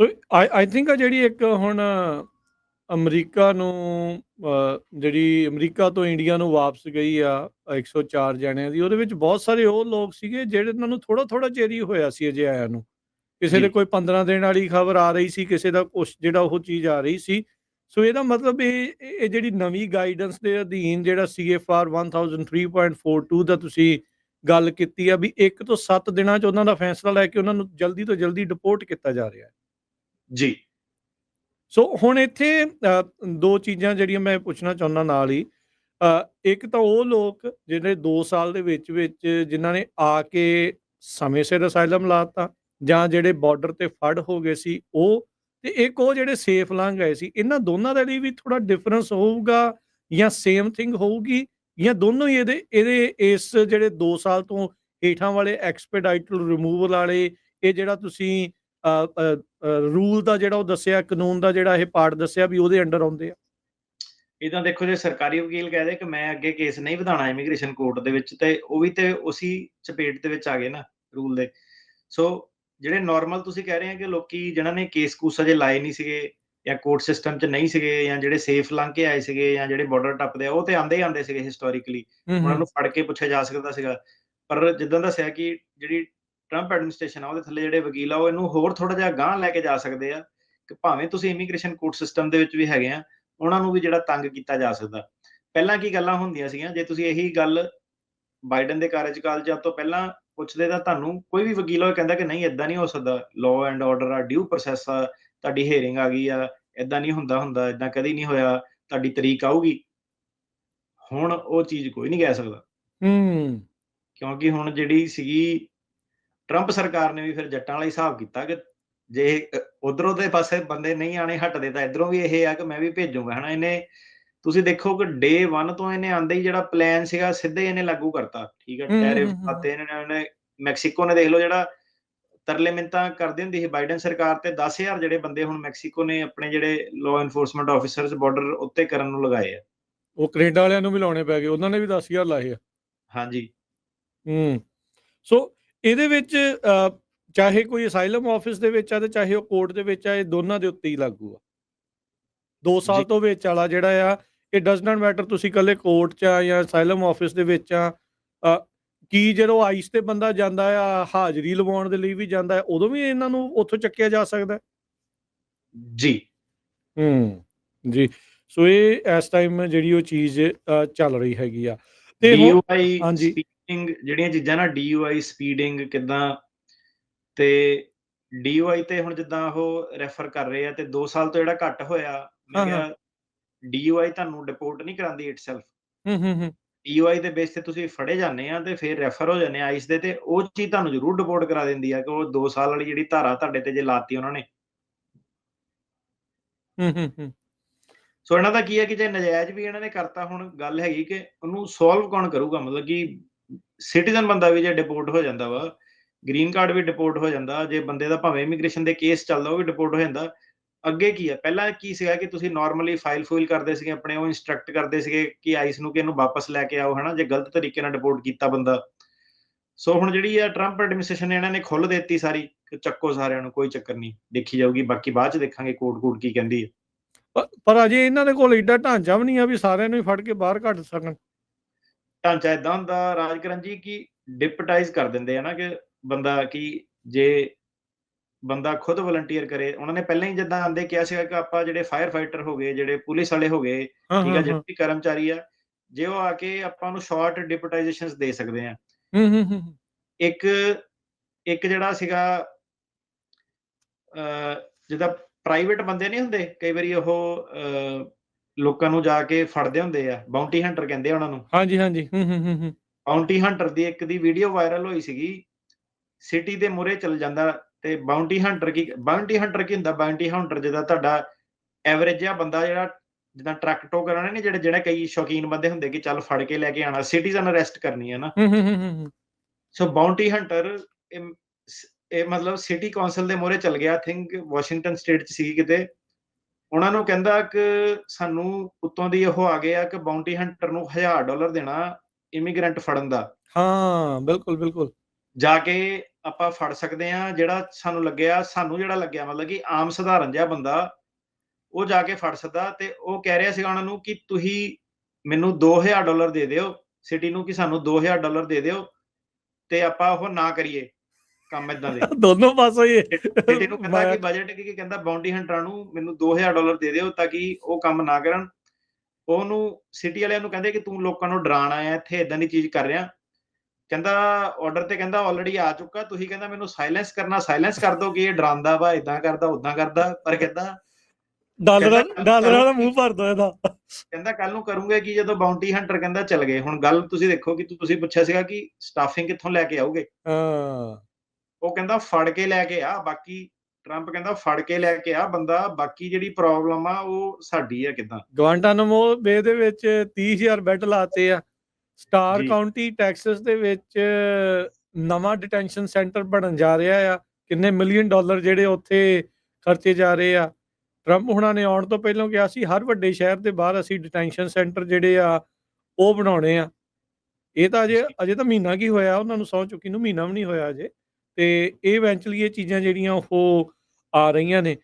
So I I think ਆ ਜਿਹੜੀ ਇੱਕ ਹੁਣ ਅਮਰੀਕਾ ਨੂੰ ਜਿਹੜੀ ਅਮਰੀਕਾ ਤੋਂ ਇੰਡੀਆ ਨੂੰ ਵਾਪਸ ਗਈ ਆ 104 ਜਣਿਆਂ ਦੀ ਉਹਦੇ ਵਿੱਚ ਬਹੁਤ ਸਾਰੇ ਉਹ ਲੋਕ ਸੀਗੇ ਜਿਹੜੇ ਉਹਨਾਂ ਨੂੰ ਥੋੜਾ ਥੋੜਾ ਚਿਰ ਹੀ ਹੋਇਆ ਸੀ ਅਜੇ ਆਇਆ ਨੂੰ। ਕਿਸੇ ਦੇ। ਕੋਈ 15 ਦਿਨ ਵਾਲੀ ਖਬਰ ਆ ਰਹੀ ਸੀ ਕਿਸੇ ਦਾ ਕੁਛ ਜਿਹੜਾ ਉਹ ਚੀਜ਼ ਆ ਰਹੀ ਸੀ। ਸੋ ਇਹਦਾ ਮਤਲਬ ਇਹ ਇਹ ਇਹ ਜਿਹੜੀ ਨਵੀਂ ਗਾਈਡੈਂਸ ਦੇ ਅਧੀਨ ਜਿਹੜਾ CFR 1003.42 ਦਾ ਤੁਸੀਂ ਗੱਲ ਕੀਤੀ ਆ ਵੀ 1 ਤੋਂ 7 ਦਿਨਾਂ 'ਚ ਉਹਨਾਂ ਦਾ ਫੈਸਲਾ ਲੈ ਕੇ ਉਹਨਾਂ ਨੂੰ ਜਲਦੀ ਤੋਂ ਜਲਦੀ ਡਿਪੋਰਟ ਕੀਤਾ ਜਾ ਰਿਹਾ ਹੈ। ਜੀ। ਸੋ ਹੁਣ ਇੱਥੇ ਦੋ ਚੀਜ਼ਾਂ ਜਿਹੜੀਆਂ ਮੈਂ ਪੁੱਛਣਾ ਚਾਹੁੰਦਾ ਨਾਲ ਹੀ। ਇੱਕ ਤਾਂ ਉਹ ਲੋਕ ਜਿਹੜੇ 2 ਸਾਲ ਦੇ ਵਿੱਚ ਵਿੱਚ ਜਿਨ੍ਹਾਂ ਨੇ ਆ ਕੇ ਸਮੇਂ ਸਿਰ ਅਸਾਈਲਮ ਲਾਤਾ ਜਾਂ ਜਿਹੜੇ ਬਾਰਡਰ ਤੇ ਫੜ ਹੋ ਗਏ ਸੀ ਉਹ, ਤੇ ਇੱਕ ਉਹ ਜਿਹੜੇ ਸੇਫ ਲੰਘ ਗਏ ਸੀ, ਇਹਨਾਂ ਦੋਨਾਂ ਦੇ ਲਈ ਵੀ ਥੋੜਾ ਡਿਫਰੈਂਸ ਹੋਊਗਾ ਜਾਂ ਸੇਮ ਥਿੰਗ ਹੋਊਗੀ, ਜਾਂ ਦੋਨੋਂ ਹੀ ਇਹਦੇ ਇਹਦੇ ਇਸ ਜਿਹੜੇ 2 ਸਾਲ ਤੋਂ ਹੇਠਾਂ ਵਾਲੇ ਐਕਸਪੀਡਾਈਟਲ ਰਿਮੂਵਲ ਵਾਲੇ, ਇਹ ਜਿਹੜਾ ਤੁਸੀਂ ਰੂਲ ਦਾ ਜਿਹੜਾ ਉਹ ਦੱਸਿਆ ਕਾਨੂੰਨ ਦਾ ਜਿਹੜਾ ਇਹ ਪਾਰਟ ਦੱਸਿਆ ਵੀ ਉਹਦੇ ਅੰਡਰ ਆਉਂਦੇ ਆ। ਤਾਂ ਦੇਖੋ ਜੇ ਸਰਕਾਰੀ ਵਕੀਲ ਕਹਦੇ ਕਿ ਮੈਂ ਅੱਗੇ ਕੇਸ ਨਹੀਂ ਵਧਾਣਾ ਇਮੀਗ੍ਰੇਸ਼ਨ ਕੋਰਟ ਦੇ ਵਿੱਚ ਤੇ ਉਹ ਵੀ ਤੇ ਉਸੇ ਚਪੇਟ ਦੇ ਵਿੱਚ ਆ ਗਏ ਨਾ ਰੂਲ ਦੇ। ਸੋ ਜਿਹੜੇ ਨਾਰਮਲ ਤੁਸੀਂ ਕਹਿ ਰਹੇ ਹੋ ਕਿ ਲੋਕੀ ਜਿਨ੍ਹਾਂ ਨੇ ਕੇਸ ਕੂਸ ਅਜੇ ਲਾਏ ਨਹੀਂ ਸੀਗੇ ਜਾਂ ਕੋਰਟ ਸਿਸਟਮ 'ਚ ਨਹੀਂ ਸੀਗੇ ਜਾਂ ਜਿਹੜੇ ਸੇਫ ਲੰਘ ਕੇ ਆਏ ਸੀਗੇ ਜਾਂ ਜਿਹੜੇ ਬਾਰਡਰ ਟੱਪਦੇ ਆ ਉਹ ਤੇ ਆਂਦੇ ਹੀ ਆਂਦੇ ਸੀਗੇ ਹਿਸਟੋਰੀਕਲੀ ਉਹਨਾਂ ਨੂੰ ਫੜ ਕੇ ਪੁੱਛਿਆ ਜਾ ਸਕਦਾ ਸੀਗਾ। ਪਰ ਜਿੱਦਾਂ ਦੱਸਿਆ ਕਿ ਜਿਹੜੀ ਟਰੰਪ ਐਡਮਿਨਿਸਟ੍ਰੇਸ਼ਨ ਆ ਉਹਦੇ ਥੱਲੇ ਜਿਹੜੇ ਵਕੀਲ ਆ ਉਹ ਇਹਨੂੰ ਹੋਰ ਥੋੜਾ ਜਿਹਾ ਗਾਂਹ ਲੈ ਕੇ ਜਾ ਸਕਦੇ ਆ ਕਿ ਭਾਵੇਂ ਤੁਸੀਂ ਇਮੀਗ੍ਰੇਸ਼ਨ ਕੋਰਟ ਸਿਸਟਮ ਦੇ ਵਿੱਚ ਵੀ ਹੈਗੇ ਆ ਉਹਨਾਂ ਨੂੰ ਵੀ ਜਿਹੜਾ ਤੰਗ ਕੀਤਾ ਜਾ ਸਕਦਾ। ਪਹਿਲਾਂ ਕੀ ਗੱਲਾਂ ਹੁੰਦੀਆਂ ਸੀਗੀਆਂ? ਜੇ ਤੁਸੀਂ ਇਹੀ ਗੱਲ ਬਾਈਡਨ ਦੇ ਕਾਰਜਕਾਲ ਜਾਂ ਤੋਂ ਪਹਿਲਾਂ ਪੁੱਛਦੇ ਤਾਂ ਤੁਹਾਨੂੰ ਕੋਈ ਵੀ ਵਕੀਲ ਉਹ ਕਹਿੰਦਾ ਕਿ ਨਹੀਂ ਇਦਾਂ ਨਹੀਂ ਹੋ ਸਕਦਾ। ਲਾਅ ਐਂਡ ਆਰਡਰ ਆ ਡਿਊ ਪ੍ਰੋਸੈਸ ਆ ਤੁਹਾਡੀ ਹੀਅਰਿੰਗ ਆ ਗਈ ਆ ਇਦਾਂ ਨਹੀਂ ਹੁੰਦਾ ਹੁੰਦਾ ਇਦਾਂ ਕਦੀ ਨਹੀਂ ਹੋਇਆ ਤੁਹਾਡੀ ਤਰੀਕ ਆਊਗੀ। ਹੁਣ ਉਹ ਚੀਜ਼ ਕੋਈ ਨਹੀਂ ਕਹਿ ਸਕਦਾ। ਹੂੰ। ਕਿਉਂਕਿ ਹੁਣ ਜਿਹੜੀ ਸੀਗੀ ਟਰੰਪ ਸਰਕਾਰ ਨੇ ਵੀ ਫਿਰ ਜੱਟਾਂ ਵਾਲਾ ਹਿਸਾਬ ਕੀਤਾ ਕਿ ਜੇ ਉਧਰੋਂ ਦੇ ਪਾਸੇ ਬੰਦੇ ਨਹੀਂ ਆਣੇ ਹਟਦੇ ਤਾਂ ਇਧਰੋਂ ਵੀ ਇਹ ਆ ਕਿ ਮੈਂ ਵੀ ਭੇਜੂਗਾ ਹਨਾ? ਇਹਨੇ ਤੁਸੀਂ ਦੇਖੋ ਕਿ ਡੇ 1 ਤੋਂ ਇਹਨੇ ਆਂਦੇ ਹੀ ਜਿਹੜਾ ਪਲਾਨ ਸੀਗਾ ਸਿੱਧੇ ਇਹਨੇ ਲਾਗੂ ਕਰਤਾ ਠੀਕ ਹੈ ਟੈਰਿਫ। ਪਾਤੇ ਇਹਨਾਂ ਨੇ ਉਹਨੇ ਮੈਕਸੀਕੋ ਨੇ ਦੇਖ ਲਓ ਜਿਹੜਾ ਤਰਲੇ ਮਿੰਤਾਂ ਕਰਦੀ ਹੁੰਦੀ ਸੀ ਬਾਈਡਨ ਸਰਕਾਰ ਤੇ 10000 ਜਿਹੜੇ ਬੰਦੇ ਹੁਣ ਮੈਕਸੀਕੋ ਨੇ ਆਪਣੇ ਜਿਹੜੇ ਲਾਅ ਐਨਫੋਰਸਮੈਂਟ ਆਫੀਸਰਸ ਬਾਰਡਰ ਉੱਤੇ ਕਰਨ ਨੂੰ ਲਗਾਏ ਆ। ਉਹ ਕੈਨੇਡਾ ਵਾਲਿਆਂ ਨੂੰ ਵੀ ਲਾਉਣੇ ਪੈ ਗਏ ਉਹਨਾਂ ਨੇ ਵੀ 10000 ਲਾਏ ਆ। ਹਾਂਜੀ। ਹੂੰ। ਸੋ ਇਹਦੇ ਵਿੱਚ ਚਾਹੇ ਕੋਈ ਅਸਾਈਲਮ ਆਫਿਸ ਦੇ ਵਿੱਚ ਆ ਤੇ ਚਾਹੇ ਉਹ ਕੋਰਟ ਦੇ ਵਿੱਚ ਆ ਇਹ ਦੋਨਾਂ ਦੇ ਉੱਤੇ ਹੀ ਲਾਗੂ ਆ। 2 ਸਾਲ। ਤੋਂ ਵਿੱਚ ਵਾਲਾ ਜਿਹੜਾ ਆ ਇਹ ਡਸ ਨਾਟ ਮੈਟਰ ਤੁਸੀਂ ਕੱਲੇ ਕੋਰਟ 'ਚ ਆ ਜਾਂ ਅਸਾਈਲਮ ਆਫਿਸ ਦੇ ਵਿੱਚ ਆ ਕੀ ਜਦੋਂ ਆਈਸ ਤੇ ਬੰਦਾ ਜਾਂਦਾ ਆ ਹਾਜ਼ਰੀ ਲਵਾਉਣ ਦੇ ਲਈ ਵੀ ਜਾਂਦਾ ਹੈ ਉਦੋਂ ਵੀ ਇਹਨਾਂ ਨੂੰ ਉੱਥੋਂ ਚੱਕਿਆ ਜਾ ਸਕਦਾ। ਜੀ। ਹੂੰ ਜੀ। ਸੋ ਇਹ ਇਸ ਟਾਈਮ ਜਿਹੜੀ ਉਹ ਚੀਜ਼ ਚੱਲ ਰਹੀ ਹੈਗੀ ਆ। ਤੇ ਹਾਂਜੀ। ਸਪੀਡਿੰਗ ਜਿਹੜੀਆਂ ਚੀਜ਼ਾਂ ਨਾ DUI ਸਪੀਡਿੰਗ ਕਿਦਾਂ ਤੇ DUI ਤੇ ਹੁਣ ਜਿੱਦਾਂ ਉਹ ਰੈਫਰ ਕਰ ਰਹੇ ਆ ਤੇ 2 ਸਾਲ ਤੋਂ ਜਿਹੜਾ ਘੱਟ ਹੋਇਆ ਮੈਂ। ਕਿਹਾ DUI ਤੁਹਾਨੂੰ ਡਿਪੋਰਟ ਨਹੀਂ ਕਰਾਂਦੀ ਇਟਸੈਲਫ ਹੂੰ ਹੂੰ ਹੂੰ। DUI ਦੇ ਬੇਸ ਤੇ ਤੁਸੀਂ ਫੜੇ ਜਾਂਦੇ ਆ ਤੇ ਫਿਰ ਰੈਫਰ ਹੋ ਜਾਂਦੇ ਆ ਆਈਸ ਦੇ ਤੇ ਉਹ ਚੀਜ਼ ਤੁਹਾਨੂੰ ਜ਼ਰੂਰ ਡਿਪੋਰਟ ਕਰਾ ਦਿੰਦੀ ਆ ਕਿ ਉਹ 2 ਸਾਲ ਵਾਲੀ ਜਿਹੜੀ ਧਾਰਾ ਤੁਹਾਡੇ ਤੇ ਜੇ ਲਾਤੀ ਉਹਨਾਂ ਨੇ। ਹੂੰ ਹੂੰ ਹੂੰ। ਸੋ ਇਹਨਾਂ ਦਾ ਕੀ ਹੈ ਕਿ ਜੇ ਨਜਾਇਜ਼ ਵੀ ਇਹਨਾਂ ਨੇ ਕਰਤਾ ਹੁਣ ਗੱਲ ਹੈਗੀ ਕਿ ਉਹਨੂੰ ਸੋਲਵ ਕੌਣ ਕਰੂਗਾ? ਮਤਲਬ ਕਿ ਸਿਟੀਜ਼ਨ ਬੰਦਾ ਵੀ ਜੇ ਡਿਪੋਰਟ ਹੋ ਜਾਂਦਾ ਵਾ ਗ੍ਰੀਨ ਕਾਰਡ ਵੀ ਡਿਪੋਰਟ ਹੋ ਜਾਂਦਾ, ਜੇ ਬੰਦੇ ਦਾ ਭਾਵੇਂ ਇਮੀਗ੍ਰੇਸ਼ਨ ਦੇ ਕੇਸ ਚੱਲਦਾ ਉਹ ਵੀ ਡਿਪੋਰਟ ਹੋ ਜਾਂਦਾ, ਅੱਗੇ ਕੀ ਹੈ ਪਹਿਲਾਂ ਕੀ ਸੀਗਾ ਕਿ ਤੁਸੀਂ ਨਾਰਮਲੀ ਫਾਈਲ ਫੂਲ ਕਰਦੇ ਸੀਗੇ ਆਪਣੇ, ਉਹ ਇਨਸਟਰਕਟ ਕਰਦੇ ਸੀਗੇ ਕਿ ਆਈਸ ਨੂੰ ਕਿ ਇਹਨੂੰ ਵਾਪਸ ਲੈ ਕੇ ਆਓ, ਹਨਾ? ਜੇ ਗਲਤ ਤਰੀਕੇ ਨਾਲ ਡਿਪੋਰਟ ਕੀਤਾ ਬੰਦਾ। ਸੋ ਹੁਣ ਜਿਹੜੀ ਆ ਟਰੰਪ ਐਡਮਿਨਿਸਟ੍ਰੇਸ਼ਨ ਨੇ ਇਹਨਾਂ ਨੇ ਖੁੱਲ ਦਿੱਤੀ ਸਾਰੀ, ਕਿ ਚੱਕੋ ਸਾਰਿਆਂ ਨੂੰ, ਕੋਈ ਚੱਕਰ ਨਹੀਂ, ਦੇਖੀ ਜਾਊਗੀ, ਬਾਕੀ ਬਾਅਦ ਚ ਦੇਖਾਂਗੇ ਕੋਰਟ ਕੋਰਟ ਕੀ ਕਹਿੰਦੀ ਹੈ ਪਰ ਅਜੇ ਇਹਨਾਂ ਦੇ ਕੋਲ ਏਡਾ ਢਾਂਚਾ ਵੀ ਨਹੀਂ ਆ ਵੀ ਸਾਰਿਆਂ ਨੂੰ ਹੀ ਫੜ ਕੇ ਬਾਹਰ ਕੱਢ ਸਕਣ। ਢਾਂਚਾ ਇਦਾਂ ਹੁੰਦਾ ਰਾਜਕਰਨ ਜੀ ਕਿ ਡਿਪਟਾਈਜ਼ ਕਰ ਦਿੰਦੇ ਆ ਨਾ ਕਿ ਬੰਦਾ ਕਿ ਜੇ ਬੰਦਾ ਖੁਦ ਵਲੰਟੀਅਰ ਕਰੇ ਉਹਨਾਂ ਨੇ ਪਹਿਲਾਂ ਹੀ ਜਿੱਦਾਂ ਆਂਦੇ ਕਿਹਾ ਸੀਗਾ ਕਿ ਆਪਾਂ ਜਿਹੜੇ ਫਾਇਰ ਫਾਈਟਰ ਹੋ ਗਏ ਜਿਹੜੇ ਪੁਲਿਸ ਵਾਲੇ ਹੋ ਗਏ ਠੀਕ ਹਾਂ ਆ ਜਿਹੜੇ ਵੀ ਕਰਮਚਾਰੀ ਆ ਜੇ ਉਹ ਆ ਕੇ ਆਪਾਂ ਨੂੰ ਸ਼ਾਰਟ ਡਿਪਟਾਈਜੇਸ਼ਨਸ ਦੇ ਸਕਦੇ ਆ ਹੂੰ ਹੂੰ ਹੂੰ। ਇੱਕ ਇੱਕ ਜਿਹੜਾ ਸੀਗਾ ਅ ਜਿੱਦਾਂ ਪ੍ਰਾਈਵੇਟ ਬੰਦੇ ਨਹੀਂ ਹੁੰਦੇ ਕਈ ਵਾਰੀ ਉਹ ਅ, ਲੋਕਾਂ ਨੂੰ ਜਾ ਕੇ ਫੜਦੇ ਹੁੰਦੇ ਆ ਬਾਉਂਟੀ ਹੰਟਰ ਕਹਿੰਦੇ ਆ ਉਹਨਾਂ ਨੂੰ। ਹਾਂਜੀ ਹਾਂਜੀ ਹੂੰ ਹੂੰ ਹੂੰ ਹੂੰ। ਬਾਉਂਟੀ ਹੰਟਰ ਦੀ ਇੱਕ ਦੀ ਵੀਡੀਓ ਵਾਇਰਲ ਹੋਈ ਸੀਗੀ ਸਿਟੀ ਦੇ ਮੂਹਰੇ ਚੱਲ ਜਾਂਦਾ ਤੇ ਬਾਉਂਟੀ ਹੰਟਰ ਕੀ ਬਾਉਂਟੀ ਹੰਟਰ ਕੀ ਹੁੰਦਾ? ਬਾਉਂਟੀ ਹੰਟਰ ਜਿਹਦਾ ਤੁਹਾਡਾ ਐਵਰੇਜ ਜਿਹਾ ਬੰਦਾ ਜਿਹੜਾ ਜਿੱਦਾਂ ਟਰੱਕ ਟੋ ਕਰਾਣੇ ਨੇ ਜਿਹੜੇ ਜਿਹੜੇ ਕਈ ਸ਼ੌਕੀਨ ਬੰਦੇ ਹੁੰਦੇ ਕਿ ਚੱਲ ਫੜ ਕੇ ਲੈ ਕੇ ਆਣਾ ਸਿਟੀਜ਼ਨ ਅਰੈਸਟ ਕਰਨੀ ਹੈ ਨਾ। ਹੂੰ ਹੂੰ ਹੂੰ। ਸੋ ਬਾਉਂਟੀ ਹੰਟਰ ਇਹ ਮਤਲਬ ਸਿਟੀ ਕਾਉਂਸਲ ਦੇ ਮੂਹਰੇ ਚੱਲ ਗਿਆ। ਥਿੰਕ ਵਾਸ਼ਿੰਗਟਨ ਸਟੇਟ ਚ ਸੀ ਕਿਤੇ। ਉਹਨਾਂ ਨੂੰ ਕਹਿੰਦਾ ਕਿ ਸਾਨੂੰ ਉੱਤੋਂ ਦੀ ਉਹ ਆ ਗਿਆ ਕਿ ਬਾਉਂਟੀ ਹੰਟਰ ਨੂੰ 1000 ਡਾਲਰ ਦੇਣਾ ਇਮੀਗ੍ਰੈਂਟ ਫੜਨ ਦਾ। ਹਾਂ ਬਿਲਕੁਲ ਬਿਲਕੁਲ। ਜਾ ਕੇ ਆਪਾਂ ਫੜ ਸਕਦੇ ਆ ਜਿਹੜਾ ਸਾਨੂੰ ਲੱਗਿਆ ਸਾਨੂੰ ਜਿਹੜਾ ਲੱਗਿਆ ਮਤਲਬ ਕਿ ਆਮ ਸਧਾਰਨ ਜਿਹਾ ਬੰਦਾ ਉਹ ਜਾ ਕੇ ਫੜ ਸਕਦਾ ਤੇ ਉਹ ਕਹਿ ਰਿਹਾ ਸੀ ਉਹਨਾਂ ਨੂੰ ਕਿ ਤੁਸੀਂ ਮੈਨੂੰ 2000 ਡਾਲਰ ਦੇ ਦਿਓ ਸਿਟੀ ਨੂੰ ਕਿ ਸਾਨੂੰ 2000 ਡਾਲਰ ਦੇ ਦਿਓ ਤੇ ਆਪਾਂ ਉਹ ਨਾ ਕਰੀਏ। ਕੰਮ ਇਦਾਂ ਦੇ। ਦੋਨੋਂ ਪਾਸੋਂ ਹੀ। ਸਿਟੀ ਨੂੰ ਕਹਿੰਦਾ ਕਿ ਬਜਟ ਕਿ ਕਹਿੰਦਾ ਬਾਉਂਟੀ ਹੰਟਰਾਂ ਨੂੰ ਮੈਨੂੰ 2000 ਡਾਲਰ ਦੇ ਦਿਓ ਤਾਂ ਕਿ ਉਹ ਕੰਮ ਨਾ ਕਰਨ। ਉਹਨੂੰ ਸਿਟੀ ਵਾਲਿਆਂ ਨੂੰ ਕਹਿੰਦੇ ਕਿ ਤੂੰ ਲੋਕਾਂ ਨੂੰ ਡਰਾਣ ਆਇਆ ਇੱਥੇ ਇਦਾਂ ਦੀ ਚੀਜ਼ ਕਰ ਰਿਹਾ। ਕਹਿੰਦਾ ਆਰਡਰ ਤੇ ਕਹਿੰਦਾ ਆਲਰੇਡੀ ਆ ਚੁੱਕਾ ਤੁਸੀਂ ਕਹਿੰਦਾ ਮੈਨੂੰ ਸਾਇਲੈਂਸ ਕਰਨਾ ਸਾਇਲੈਂਸ ਕਰ ਦੋ ਕਿ ਇਹ ਡਰਾਉਂਦਾ ਵਾ ਇਦਾਂ ਕਰਦਾ ਉਦਾਂ ਕਰਦਾ ਪਰ ਕਹਿੰਦਾ ਡਾਲਰਾਂ ਡਾਲਰਾਂ ਦਾ ਮੂੰਹ ਭਰ ਦੋ ਇਹਦਾ। ਕਹਿੰਦਾ ਕੱਲ ਨੂੰ ਕਰੂੰਗੇ ਕਿ ਜਦੋਂ ਬਾਉਂਟੀ ਹੰਟਰ ਕਹਿੰਦਾ ਚੱਲ ਗਏ। ਹੁਣ ਗੱਲ ਤੁਸੀਂ ਦੇਖੋ ਕਿ ਤੁਸੀਂ ਪੁੱਛਿਆ ਸੀਗਾ ਕਿ ਸਟਾਫਿੰਗ ਕਿੱਥੋਂ ਲੈ ਕੇ ਆਉਗੇ ਹਾਂ। ਉਹ ਕਹਿੰਦਾ ਫੜ ਕੇ ਲੈ ਕੇ ਆ ਬਾਕੀ ਟਰੰਪ ਕਹਿੰਦਾ ਫੜ ਕੇ ਲੈ ਕੇ ਆ ਬੰਦਾ ਬਾਕੀ ਜਿਹੜੀ ਪ੍ਰੋਬਲਮ ਆ ਉਹ ਸਾਡੀ ਆ ਕਿਦਾਂ? ਗਵਾਂਟਾਨਾਮੋ ਬੇ ਦੇ ਵਿੱਚ 30000 ਬੈੱਡ ਲਾਤੇ ਆ। ਸਟਾਰ। ਕਾਉਂਟੀ ਟੈਕਸਸ ਦੇ ਵਿੱਚ ਨਵਾਂ ਡਿਟੈਂਸ਼ਨ ਸੈਂਟਰ ਬਣਨ ਜਾ ਰਿਹਾ ਆ। ਕਿੰਨੇ ਮਿਲੀਅਨ ਡਾਲਰ ਜਿਹੜੇ ਉੱਥੇ ਖਰਚੇ ਜਾ ਰਹੇ ਆ। ਟਰੰਪ ਹੁਣਾਂ ਨੇ ਆਉਣ ਤੋਂ ਪਹਿਲਾਂ ਕਿਹਾ ਸੀ ਹਰ ਵੱਡੇ ਸ਼ਹਿਰ ਦੇ ਬਾਹਰ ਅਸੀਂ ਡਿਟੈਂਸ਼ਨ ਸੈਂਟਰ ਜਿਹੜੇ ਆ ਉਹ ਬਣਾਉਣੇ ਆ। ਇਹ ਤਾਂ ਅਜੇ। ਅਜੇ ਤਾਂ ਮਹੀਨਾ ਕੀ ਹੋਇਆ ਉਹਨਾਂ ਨੂੰ ਸਹੁੰ ਚੁੱਕੀ ਨੂੰ ਮਹੀਨਾ ਵੀ ਨਹੀਂ ਹੋਇਆ ਅਜੇ। ਤੇ ਇਹ ਇਵੈਂਚੁਅਲੀ ਇਹ ਚੀਜ਼ਾਂ ਜਿਹੜੀਆਂ ਉਹ ਆ ਰਹੀਆਂ ਨੇ।